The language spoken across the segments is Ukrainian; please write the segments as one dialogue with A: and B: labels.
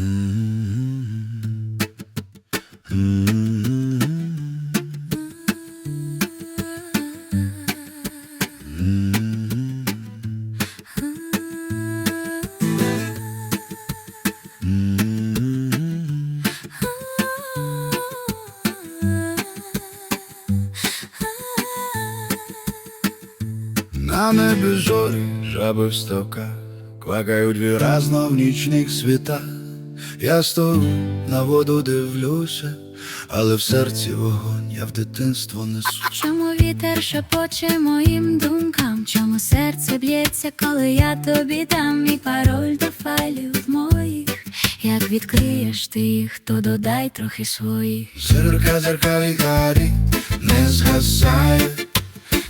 A: На небі зорі, жаби в ставках, квакають виразно в нічних світах. Я стою, на воду дивлюся, але в серці вогонь, я в дитинство несу.
B: Чому вітер шепоче моїм думкам? Чому серце б'ється, коли я тобі дам мій пароль до файлів моїх? Як відкриєш ти їх, то додай трохи своїх.
A: Зирка, зирка віхарі, не згасає,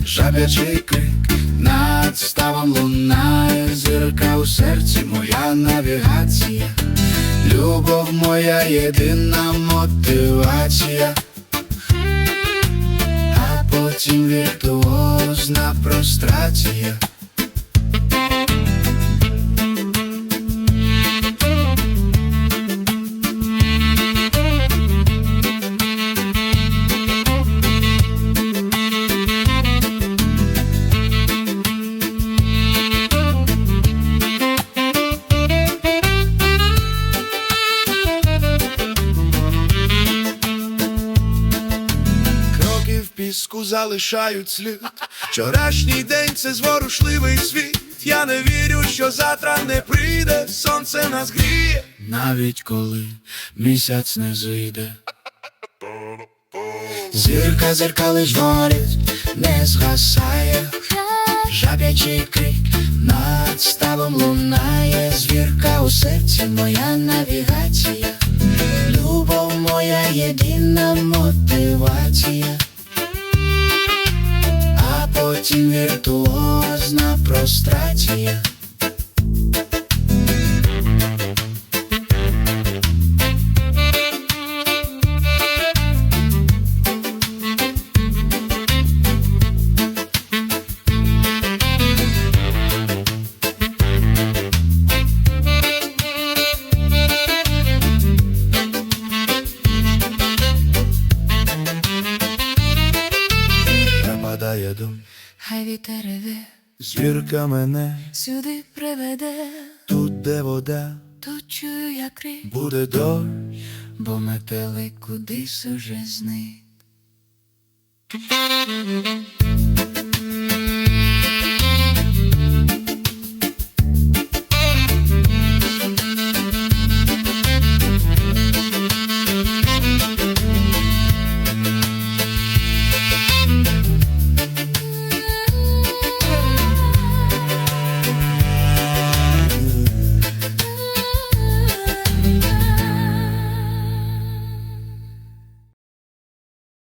A: жабячий крик над ставом лунає, зирка у серці, моя навігація, любов моя єдина мотивація, а потім віртуозна прострація. Піску залишають слід. Вчорашній день це зворушливий світ. Я не вірю, що завтра не прийде, сонце нас гріє. Навіть коли місяць не зійде. Зірка зірка лиш не згасає. Жаб'ячий крик над ставом лунає, звірка у серці, моя навігація, любов моя єдина мотивація, віртуозна прострація. Дум,
B: Хай вітер реве,
A: звірка мене,
B: сюди приведе,
A: тут де вода,
B: тут чую я крик,
A: буде дощ.
B: бо метелик кудись уже зник.